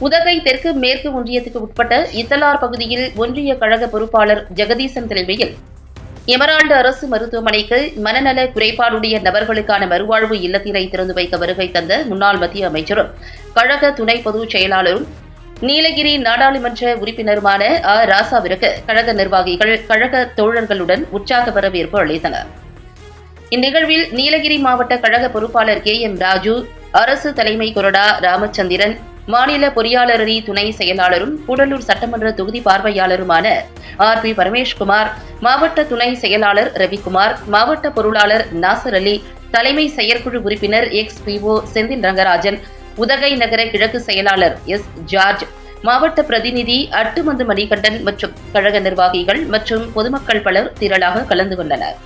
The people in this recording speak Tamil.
உதகை தெற்கு மேற்கு ஒன்றியத்துக்கு உட்பட்ட இத்தலார் பகுதியில் ஒன்றிய கழக பொறுப்பாளர் ஜெகதீசன் தலைமையில் எமரால்டு அரசு மருத்துவமனைக்கு மனநல குறைபாடுடைய நபர்களுக்கான மறுவாழ்வு இல்லத்தினை திறந்து வைக்க வருகை தந்த முன்னாள் மத்திய அமைச்சரும் கழக துணை பொதுச் செயலாளரும் நீலகிரி நாடாளுமன்ற உறுப்பினருமான ஆ. ராசாவிற்கு கழக நிர்வாகிகள் கழக தோழர்களுடன் உற்சாக வரவேற்பு அளித்தனர். இந்நிகழ்வில் நீலகிரி மாவட்ட கழக பொறுப்பாளர் கே. எம். ராஜு அரசு தலைமை கொறடா ராமச்சந்திரன் மாநில பொறியாளரணி துணை செயலாளரும் கூடலூர் சட்டமன்ற தொகுதி பார்வையாளருமான ஆர் பி பரமேஷ்குமார் மாவட்ட துணை செயலாளர் ரவிக்குமார் மாவட்ட பொருளாளர் நாசர் அலி தலைமை செயற்குழு உறுப்பினர் எக்ஸ் பிஓ செந்தில் ரங்கராஜன் உதகை நகர கிழக்கு செயலாளர் எஸ் ஜார்ஜ் மாவட்ட பிரதிநிதி அட்டுமந்து மணிகண்டன் மற்றும் கழக நிர்வாகிகள் மற்றும் பொதுமக்கள் பலர் திரளாக கலந்து கொண்டனர்.